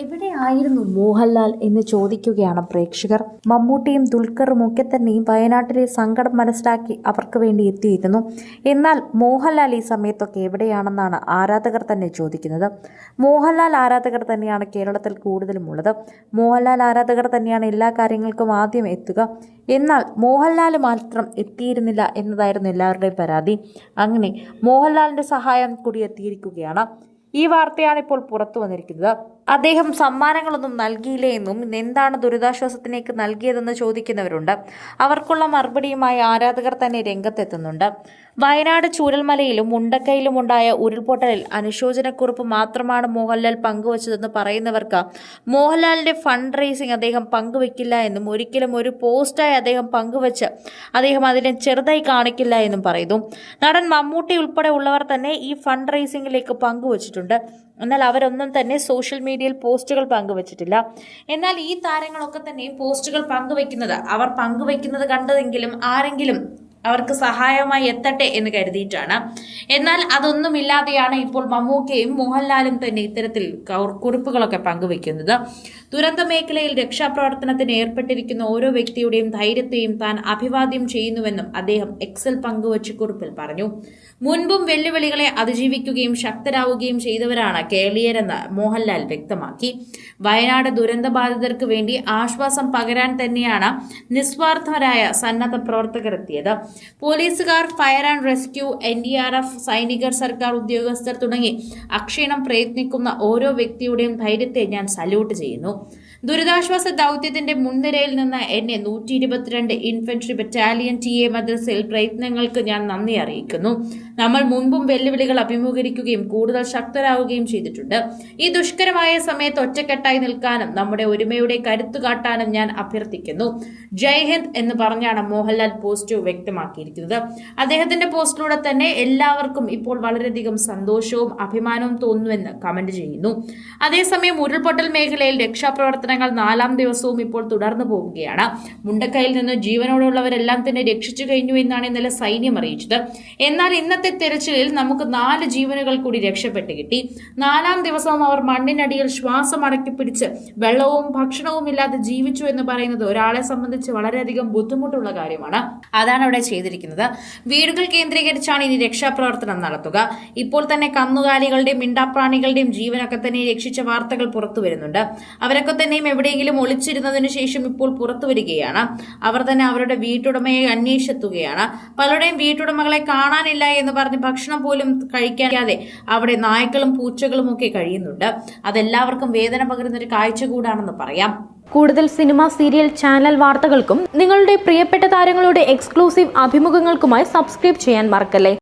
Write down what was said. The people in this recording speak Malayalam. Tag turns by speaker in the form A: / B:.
A: എവിടെയായിരുന്നു മോഹൻലാൽ എന്ന് ചോദിക്കുകയാണ് പ്രേക്ഷകർ. മമ്മൂട്ടിയും ദുൽഖറും ഒക്കെ തന്നെയും വയനാട്ടിലെ സങ്കടം മനസ്സിലാക്കി അവർക്ക് വേണ്ടി എത്തിയിരുന്നു. എന്നാൽ മോഹൻലാൽ ഈ സമയത്തൊക്കെ എവിടെയാണെന്നാണ് ആരാധകർ തന്നെ ചോദിക്കുന്നത്. മോഹൻലാൽ ആരാധകർ തന്നെയാണ് കേരളത്തിൽ കൂടുതലും ഉള്ളത്. മോഹൻലാൽ ആരാധകർ തന്നെയാണ് എല്ലാ കാര്യങ്ങൾക്കും ആദ്യം എത്തുക. എന്നാൽ മോഹൻലാൽ മാത്രം എത്തിയിരുന്നില്ല എന്നതായിരുന്നു എല്ലാവരുടെയും പരാതി. അങ്ങനെ മോഹൻലാലിന്റെ സഹായം കൂടി എത്തിയിരിക്കുകയാണ്. ഈ വാർത്തയാണ് ഇപ്പോൾ പുറത്തു വന്നിരിക്കുന്നത്. അദ്ദേഹം സമ്മാനങ്ങളൊന്നും നൽകിയില്ലേ എന്നും എന്താണ് ദുരിതാശ്വാസത്തിലേക്ക് നൽകിയതെന്ന് ചോദിക്കുന്നവരുണ്ട്. അവർക്കുള്ള മറുപടിയുമായി ആരാധകർ തന്നെ രംഗത്തെത്തുന്നുണ്ട്. വയനാട് ചൂരൽമലയിലും മുണ്ടക്കയിലും ഉണ്ടായ ഉരുൾപൊട്ടലിൽ അനുശോചനക്കുറിപ്പ് മാത്രമാണ് മോഹൻലാൽ പങ്കുവച്ചതെന്ന് പറയുന്നവർക്ക് മോഹൻലാലിന്റെ ഫണ്ട് റേസിംഗ് അദ്ദേഹം പങ്കുവെക്കില്ല എന്നും ഒരിക്കലും ഒരു പോസ്റ്റായി അദ്ദേഹം പങ്കുവച്ച് അദ്ദേഹം അതിനെ ചെറുതായി കാണിക്കില്ല എന്നും പറയുന്നു. നടൻ മമ്മൂട്ടി ഉൾപ്പെടെ ഉള്ളവർ തന്നെ ഈ ഫണ്ട് റേസിംഗിലേക്ക് പങ്കുവച്ചിട്ടുണ്ട്. എന്നാൽ അവരൊന്നും തന്നെ സോഷ്യൽ മീഡിയയിൽ പോസ്റ്റുകൾ പങ്കുവച്ചിട്ടില്ല. എന്നാൽ ഈ താരങ്ങളൊക്കെ തന്നെ പോസ്റ്റുകൾ പങ്കുവെക്കുന്നത് അവർ പങ്കുവെക്കുന്നത് കണ്ടതെങ്കിലും ആരെങ്കിലും അവർക്ക് സഹായമായി എത്തട്ടെ എന്ന് കരുതിയിട്ടാണ്. എന്നാൽ അതൊന്നുമില്ലാതെയാണ് ഇപ്പോൾ മമ്മൂക്കയും മോഹൻലാലും തന്നെ ഇത്തരത്തിൽ കുറിപ്പുകളൊക്കെ പങ്കുവെക്കുന്നത്. ദുരന്ത മേഖലയിൽ രക്ഷാപ്രവർത്തനത്തിന് ഏർപ്പെട്ടിരിക്കുന്ന ഓരോ വ്യക്തിയുടെയും ധൈര്യത്തെയും താൻ അഭിവാദ്യം ചെയ്യുന്നുവെന്നും അദ്ദേഹം എക്സൽ പങ്കുവച്ച കുറിപ്പിൽ പറഞ്ഞു. മുൻപും വെല്ലുവിളികളെ അതിജീവിക്കുകയും ശക്തരാവുകയും ചെയ്തവരാണ് കേരളീയരെന്ന് മോഹൻലാൽ വ്യക്തമാക്കി. വയനാട് ദുരന്ത ബാധിതർക്ക് വേണ്ടി ആശ്വാസം പകരാൻ തന്നെയാണ് നിസ്വാർത്ഥരായ സന്നദ്ധ പ്രവർത്തകർ എത്തിയത് പോലീസുകാർ fire and rescue N D R F സൈനികർ സർക്കാർ ഉദ്യോഗസ്ഥർ തുടങ്ങി അക്ഷീണം പ്രയത്നിക്കുന്ന ഓരോ വ്യക്തിയുടെയും ധൈര്യത്തെ ഞാൻ സല്യൂട്ട് ചെയ്യുന്നു. ദുരിതാശ്വാസ ദൗത്യത്തിന്റെ മുൻനിരയിൽ നിന്ന് എന്നെ നൂറ്റി ഇരുപത്തിരണ്ട് ഇൻഫൻട്രി ബറ്റാലിയൻ ടി എ മദ്രസയിൽ പ്രയത്നങ്ങൾക്ക് ഞാൻ നന്ദി അറിയിക്കുന്നു. നമ്മൾ മുൻപും വെല്ലുവിളികൾ അഭിമുഖീകരിക്കുകയും കൂടുതൽ ശക്തരാകുകയും ചെയ്തിട്ടുണ്ട്. ഈ ദുഷ്കരമായ സമയത്ത് ഒറ്റക്കെട്ടായി നിൽക്കാനും നമ്മുടെ ഒരുമയുടെ കരുത്തു കാട്ടാനും ഞാൻ അഭ്യർത്ഥിക്കുന്നു. ജയ് ഹിന്ദ് എന്ന് പറഞ്ഞാണ് മോഹൻലാൽ പോസ്റ്റ് വ്യക്തമാക്കിയിരിക്കുന്നത്. അദ്ദേഹത്തിന്റെ പോസ്റ്റിലൂടെ തന്നെ എല്ലാവർക്കും ഇപ്പോൾ വളരെയധികം സന്തോഷവും അഭിമാനവും തോന്നുന്നുവെന്ന് കമന്റ് ചെയ്യുന്നു. അതേസമയം ഉരുൾപൊട്ടൽ മേഖലയിൽ രക്ഷാപ്രവർത്തനങ്ങൾ നാലാം ദിവസവും ഇപ്പോൾ തുടർന്നു പോവുകയാണ്. മുണ്ടക്കയിൽ നിന്ന് ജീവനോടുള്ളവരെല്ലാം തന്നെ രക്ഷിച്ചു കഴിഞ്ഞു എന്നാണ് ഇന്നലെ സൈന്യം അറിയിച്ചത്. എന്നാൽ ഇന്നത്തെ തെരച്ചിലിൽ നമുക്ക് നാല് ജീവനുകൾ കൂടി രക്ഷപ്പെട്ട് കിട്ടി. നാലാം ദിവസവും അവർ മണ്ണിനടിയിൽ ശ്വാസം അടക്കി പിടിച്ച് വെള്ളവും ഭക്ഷണവും ഇല്ലാതെ ജീവിച്ചു എന്ന് പറയുന്നത് ഒരാളെ സംബന്ധിച്ച് വളരെയധികം ബുദ്ധിമുട്ടുള്ള കാര്യമാണ്. അതാണ് അവിടെ ചെയ്തിരിക്കുന്നത്. വീടുകൾ കേന്ദ്രീകരിച്ചാണ് ഇനി രക്ഷാപ്രവർത്തനം നടത്തുക. ഇപ്പോൾ തന്നെ കന്നുകാലികളുടെയും മിണ്ടാപ്രാണികളുടെയും ജീവനൊക്കെ തന്നെ രക്ഷിച്ച വാർത്തകൾ പുറത്തു വരുന്നുണ്ട്. അവരൊക്കെ തന്നെയും എവിടെയെങ്കിലും ഒളിച്ചിരുന്നതിനു ശേഷം ഇപ്പോൾ പുറത്തു വരികയാണ്. അവർ തന്നെ അവരുടെ വീട്ടുടമയെ അന്വേഷിച്ചെത്തുകയാണ്. പലരുടെയും വീട്ടുടമകളെ കാണാനില്ല എന്ന് പറഞ്ഞ് ഭക്ഷണം പോലും കഴിക്കാതെ അവിടെ നായ്ക്കളും പൂച്ചകളും ഒക്കെ കഴിയുന്നുണ്ട്. അതെല്ലാവർക്കും വേദന പകരുന്ന ഒരു കാഴ്ച കൂടാണെന്ന് പറയാം.
B: കൂടുതൽ സിനിമ സീരിയൽ ചാനൽ വാർത്തകൾക്കും നിങ്ങളുടെ പ്രിയപ്പെട്ട താരങ്ങളുടെ എക്സ്ക്ലൂസീവ് അഭിമുഖങ്ങൾക്കുമായി സബ്സ്ക്രൈബ് ചെയ്യാൻ മറക്കല്ലേ?